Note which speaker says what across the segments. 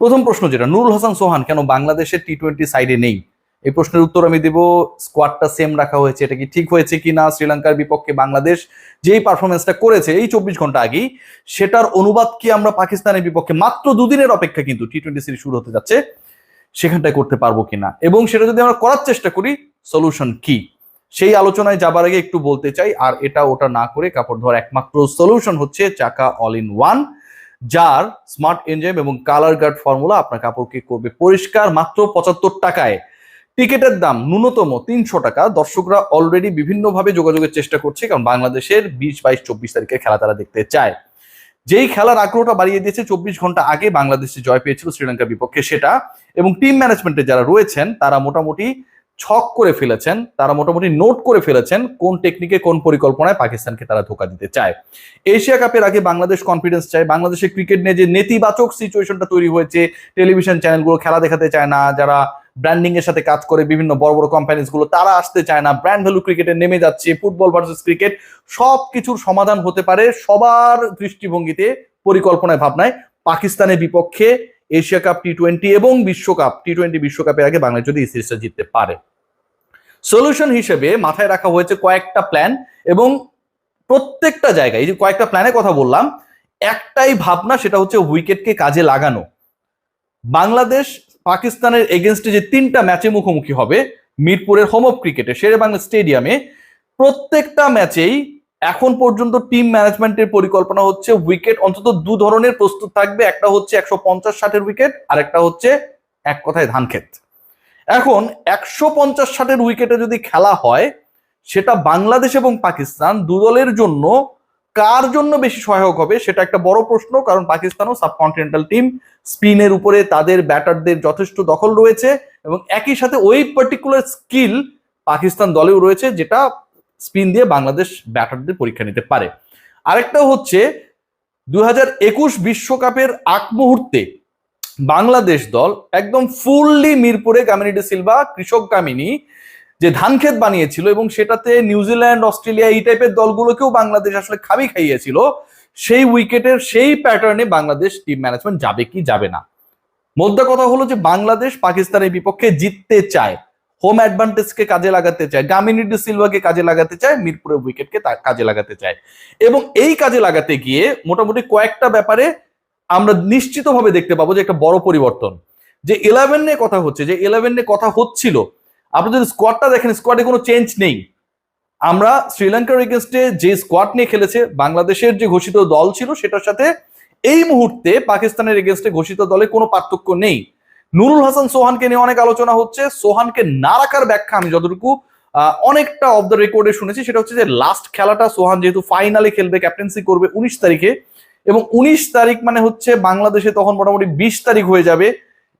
Speaker 1: প্রথম প্রশ্ন যেটা, নুরুল হাসান সোহান, কেন বাংলাদেশের টি টোয়েন্টি সাইডে নেই? এই প্রশ্নের উত্তর আমি দেব স্কোয়াডটা সেম রাখা হয়েছে, এটা কি ঠিক হয়েছে কি না, শ্রীলঙ্কার বিপক্ষে বাংলাদেশ যেই পারফরমেন্সটা করেছে এই চব্বিশ ঘণ্টা আগেই, সেটার অনুবাদ কি আমরা পাকিস্তানের বিপক্ষে মাত্র দুদিনের অপেক্ষা কিন্তু টি টোয়েন্টি সিরিজ শুরু হতে যাচ্ছে, সেখানটায় করতে পারব কিনা এবং সেটা যদি আমরা করার চেষ্টা করি সলিউশন কি? সেই আলোচনায় যাবার আগে একটু বলতে চাই, আর এটা ওটা না করে কাপড় ধোয়ার একমাত্র সলিউশন হচ্ছে চাকা অল ইন ওয়ান যার স্মার্ট এনজেম এবং কালার গার্ড ফর্মুলা আপনার কাপড়কে করবে পরিষ্কার মাত্র পঁচাত্তর টাকায়। টিকিটের দাম ন্যূনতম তিনশো টাকা। দর্শকরা অলরেডি বিভিন্নভাবে যোগাযোগের চেষ্টা করছে, কারণ বাংলাদেশের বিশ, বাইশ, চব্বিশ তারিখে খেলা তারা দেখতে চায়। যেই খেলার আগ্রহটা বাড়িয়ে দিয়েছে, চব্বিশ ঘণ্টা আগে বাংলাদেশে জয় পেয়েছিল শ্রীলঙ্কার বিপক্ষে সেটা। এবং টিম ম্যানেজমেন্টে যারা রয়েছেন, তারা মোটামুটি ছক করে ফেলেছেন, তারা মোটামুটি নোট করে ফেলেছেন কোন টেকনিকে কোন পরিকল্পনায় পাকিস্তানকে তারা ধোকা দিতে চায়। এশিয়া কাপের আগে বাংলাদেশ কনফিডেন্স চায়, বাংলাদেশের ক্রিকেট নিয়ে যে নেতিবাচক সিচুয়েশনটা তৈরি হয়েছে টেলিভিশন চ্যানেলগুলো খেলা দেখাতে চায় না, যারা ব্র্যান্ডিং এর সাথে কাজ করে বিভিন্ন বড় বড় কোম্পানিজগুলো, তারা আসতে চায় না ব্র্যান্ড ভ্যালু ক্রিকেটে নেমে যাচ্ছে ফুটবল ভার্সেস ক্রিকেট সব কিছুর সমাধান হতে পারে, সবার দৃষ্টিভঙ্গিতে পরিকল্পনায় ভাবনায় পাকিস্তানের বিপক্ষে এশিয়া কাপ টি টোয়েন্টি এবং বিশ্বকাপ টি টোয়েন্টি বিশ্বকাপের আগে বাংলাদেশ যদি এই সিরিজটা জিততে পারে। সলিউশন হিসেবে মাথায় রাখা হয়েছে কয়েকটা প্ল্যান এবং প্রত্যেকটা জায়গায়, এই যে কয়েকটা প্ল্যানের কথা বললাম, একটাই ভাবনা সেটা হচ্ছে উইকেটকে কাজে লাগানো। বাংলাদেশ পাকিস্তানের এগেনস্টে যে তিনটা ম্যাচে মুখোমুখি হবে, মিরপুরের হোম অফ ক্রিকেটে শেরে বাংলা স্টেডিয়ামে প্রত্যেকটা ম্যাচেই এখন পর্যন্ত টিম ম্যানেজমেন্টের পরিকল্পনা হচ্ছে উইকেট অন্তত দু ধরনের প্রস্তুত থাকবে, একটা হচ্ছে একশো পঞ্চাশ ষাটের উইকেট আর একটা হচ্ছে এক কথায় ধান ক্ষেত এখন একশো পঞ্চাশ ষাটের উইকেটে যদি খেলা হয়, সেটা বাংলাদেশ এবং পাকিস্তান দু দলের জন্য কার জন্য বেশি সহায়ক হবে, সেটা একটা বড় প্রশ্ন, কারণ পাকিস্তানও সাবকন্টিনেন্টাল টিম স্পিনের উপরে তাদের ব্যাটারদের যথেষ্ট দখল রয়েছে এবং একই সাথে ওই পার্টিকুলার স্কিল পাকিস্তান দলেও রয়েছে, যেটা স্পিন দিয়ে বাংলাদেশ ব্যাটারদের পরীক্ষা নিতে পারে। আরেকটা হচ্ছে দু বিশ্বকাপের আগ মুহূর্তে বাংলাদেশ দল একদম ফুললি মিরপুরে কামিনিটি সিলভা, কৃষক কামিনী, যে ধান ক্ষেত বানিয়েছিল এবং সেটাতে নিউজিল্যান্ড, অস্ট্রেলিয়া এই টাইপের দলগুলোকেও বাংলাদেশ আসলে খাবি খাইয়েছিল, সেই উইকেটের সেই প্যাটার্নে বাংলাদেশ টিম ম্যানেজমেন্ট যাবে কি যাবে না। মোদ্দা কথা হলো যে বাংলাদেশ পাকিস্তানের বিপক্ষে জিততে চায় হোম অ্যাডভান্টেজকে কাজে লাগাতে চায় গামিনিটি সিলভাকে কাজে লাগাতে চায়, মিরপুরের উইকেটকে কাজে লাগাতে চায়। এবং এই কাজে লাগাতে গিয়ে মোটামুটি কয়েকটা ব্যাপারে আমরা নিশ্চিতভাবে দেখতে পাবো যে একটা বড় পরিবর্তন। যে ইলেভেন নিয়ে কথা হচ্ছে, যে ইলেভেন নিয়ে কথা হচ্ছিল, আপনি যদি স্কোয়াডটা দেখেন স্কোয়াডে কোনো চেঞ্জ নেই। আমরা শ্রীলঙ্কার এগেনস্টে যে স্কোয়াড নিয়ে খেলেছে, বাংলাদেশের যে ঘোষিত দল ছিল, সেটার সাথে এই মুহূর্তে পাকিস্তানের এগেনস্টে ঘোষিত দলে কোনো পার্থক্য নেই। নুরুল হাসান সোহানকে নিয়ে অনেক আলোচনা হচ্ছে। সোহানকে না রাখার ব্যাখ্যা আমি যতটুকু অনেকটা অফ দ্য রেকর্ডে শুনেছি, সেটা হচ্ছে যে লাস্ট খেলাটা সোহান যেহেতু ফাইনালে খেলবে ক্যাপ্টেন্সি করবে উনিশ তারিখে এবং উনিশ তারিখ মানে হচ্ছে বাংলাদেশে তখন মোটামুটি বিশ তারিখ হয়ে যাবে।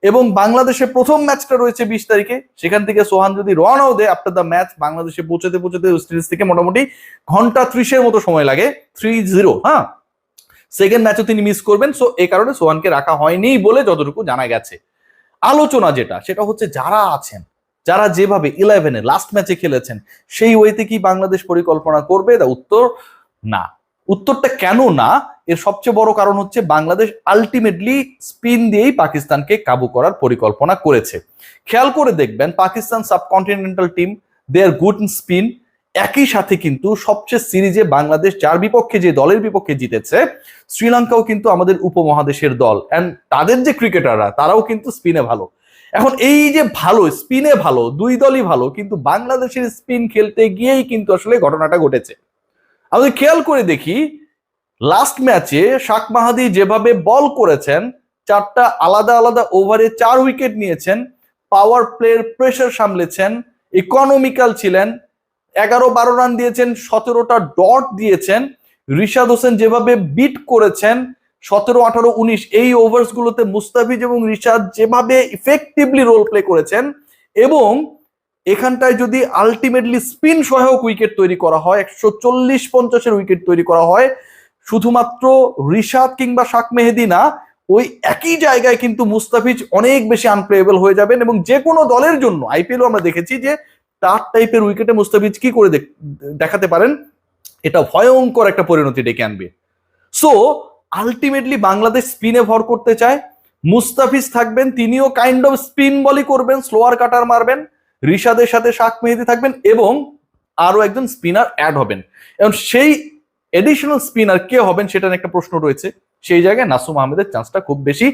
Speaker 1: এবং বাংলাদেশে প্রথম ম্যাচটা রয়েছে বিশ তারিখে। সেখান থেকে সোহান যদি রওনাও দেয় আফটার দ্য ম্যাচ বাংলাদেশে পৌঁছতে পৌঁছতে সিরিজ থেকে মোটামুটি ঘণ্টা ত্রিশের মতো সময় লাগে। থ্রি জিরো হ্যাঁ? সেকেন্ড ম্যাচও তিনি মিস করবেন সো এই কারণে সোহানকে রাখা হয়নি বলে যতটুকু জানা গেছে। আলোচনা যেটা, সেটা হচ্ছে যারা আছেন, যারা যেভাবে ইলেভেনে লাস্ট ম্যাচে খেলেছেন, সেই ওয়েতে কি বাংলাদেশ পরিকল্পনা করবে? দা উত্তর না। উত্তরটা কেন না? এর সবচেয়ে বড় কারণ হচ্ছে বাংলাদেশ আলটিমেটলি স্পিন দিয়েই পাকিস্তানকে কাবু করার পরিকল্পনা করেছে। খেয়াল করে দেখবেন Pakistan subcontinental team they are good spin একই সাথে কিন্তু সবচেয়ে সিরিজে বাংলাদেশ যার বিপক্ষে যে দলের বিপক্ষে জিতেছে, শ্রীলঙ্কাও কিন্তু আমাদের উপমহাদেশের দল। অ্যান্ড তাদের যে ক্রিকেটাররা তারাও কিন্তু স্পিনে ভালো। এখন এই যে ভালো স্পিনে ভালো, দুই দলই ভালো, কিন্তু বাংলাদেশের স্পিন খেলতে গিয়েই কিন্তু আসলে ঘটনাটা ঘটেছে। আমাদের খেয়াল করে দেখি লাস্ট ম্যাচে শাক মাহাদি যেভাবে বল করেছেন, চারটা আলাদা আলাদা ওভারে চার উইকেট নিয়েছেন পাওয়ার প্লের প্রেশার সামলেছেন ইকোনমিক্যাল ছিলেন, এগারো বারো রান দিয়েছেন, সতেরোটা ডট দিয়েছেন, রিশাদ হোসেন যেভাবে বিট করেছেন, সতেরো, আঠারো, উনিশ, এই ওভার্স গুলোতে মুস্তাফিজ এবং রিশাদ যেভাবে ইফেক্টিভলি রোল প্লে করেছেন এবং এখানটায় যদি আলটিমেটলি স্পিন সহায়ক উইকেট তৈরি করা হয়, একশো চল্লিশ পঞ্চাশের উইকেট তৈরি করা হয় শুধুমাত্র রিশাদ কিংবা শাক মেহেদি না, ওই একই জায়গায় কিন্তু মুস্তাফিজ অনেক বেশি আনপ্লেয়েবল হয়ে যাবেন এবং যে কোনো দলের জন্য আইপিএলও আমরা দেখেছি যে তার টাইপের উইকেটে মুস্তাফিজ কি করে দেখাতে পারেন? এটা ভয়ঙ্কর একটা পরিণতি ডেকে আনবে। সো আলটিমেটলি বাংলাদেশ স্পিনে ভর করতে চায়। মুস্তাফিজ থাকবেন, তিনিও কাইন্ড অফ স্পিন বলই করবেন স্লোয়ার কাটার মারবেন, রিশাদের সাথে শাক মেহেদি থাকবেন এবং আরও একজন স্পিনার অ্যাড হবেন। এবং সেই এডিশনাল স্পিনার কে হবেন সেটা একটা প্রশ্ন রয়েছে। সেই জায়গায় নাসুম আহমেদের চান্সটা খুব বেশি।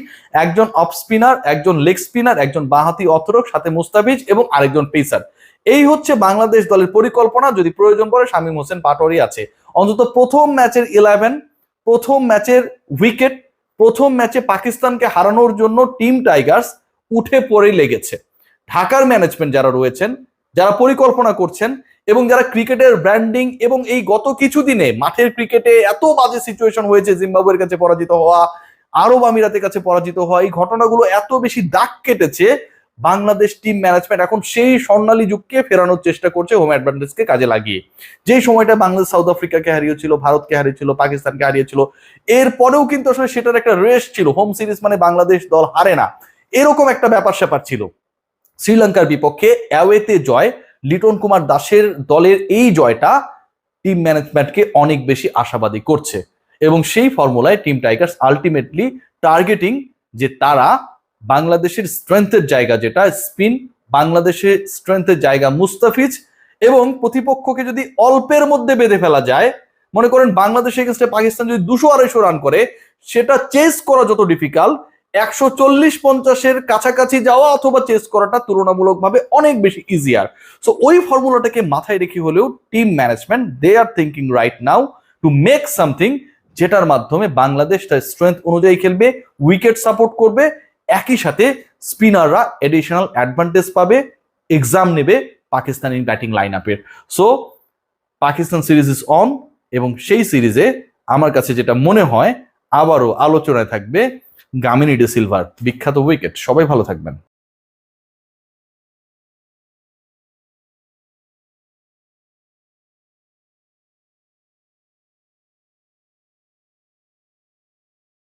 Speaker 1: একজন অফ স্পিনার একজন লেগ স্পিনার একজন বাহাতি অথরক, সাথে মুস্তাফিজ এবং আরেকজন পেসার এই হচ্ছে বাংলাদেশ দলের পরিকল্পনা। যদি প্রয়োজন পড়ে, শামীম হোসেন পাটোয়ারি আছে। অন্তত প্রথম ম্যাচের ইলেভেন প্রথম ম্যাচের উইকেট প্রথম ম্যাচে পাকিস্তানকে হারানোর জন্য টিম টাইগার্স উঠে পড়েই লেগেছে। ঢাকার ম্যানেজমেন্ট যারা রয়েছেন, যারা পরিকল্পনা করছেন এবং যারা ক্রিকেটের ব্র্যান্ডিং এবং এই গত কিছুদিনে মাঠের ক্রিকেটে এত বাজে সিচুয়েশন হয়েছে জিম্বাবুয়ের কাছে পরাজিত হওয়া, আরব আমিরাতের কাছে পরাজিত হওয়া, এই ঘটনাগুলো এত বেশি দাগ কেটেছে, বাংলাদেশ টিম ম্যানেজমেন্ট এখন সেই স্বর্ণালী যুগকে ফেরানোর চেষ্টা করছে হোম অ্যাডভান্টেজকে কাজে লাগিয়ে। যে সময়টা বাংলাদেশ সাউথ আফ্রিকাকে হারিয়েছিল ভারতকে হারিয়েছিল পাকিস্তানকে হারিয়েছিল এরপরেও কিন্তু আসলে সেটার একটা রেস ছিল। হোম সিরিজ মানে বাংলাদেশ দল হারে না। এরকম একটা ব্যাপার স্যাপার ছিল। শ্রীলঙ্কার বিপক্ষে অ্যাওয়েতে জয় লিটন কুমার দাসের দলের এই জয়টা টিম ম্যানেজমেন্টকে অনেক বেশি আশাবাদী করছে। এবং সেই ফর্মুলায় টিম টাইগার্স আলটিমেটলি টার্গেটিং যে তারা বাংলাদেশের স্ট্রেংথের জায়গা যেটা স্পিন বাংলাদেশের স্ট্রেংথের জায়গা মুস্তাফিজ এবং প্রতিপক্ষকে যদি অল্পের মধ্যে বেঁধে ফেলা যায়, মনে করেন বাংলাদেশ এগেনস্টে পাকিস্তান যদি দুশো আড়াইশো রান করে, সেটা চেস করা যত ডিফিকাল্ট একশো চল্লিশ পঞ্চাশের কাছাকাছি যাওয়া অথবা চেস করাটা তুলনামূলকভাবে অনেক বেশি ইজিয়ার সো ওই ফর্মুলাটাকে মাথায় রেখে হলেও team management they are thinking right now to make something যেটার মাধ্যমে বাংলাদেশ তার স্ট্রেংথ অনুযায়ী খেলবে উইকেট সাপোর্ট করবে, একই সাথে স্পিনাররা এডিশনাল অ্যাডভান্টেজ পাবে এক্সাম নেবে পাকিস্তানি ব্যাটিং লাইন আপের so Pakistan series is on এবং সেই সিরিজে আমার কাছে যেটা মনে হয় আবারও আলোচনায় থাকবে গামিনি ডে সিলভার। বিখ্যাত উইকেট। সবাই ভালো থাকবেন।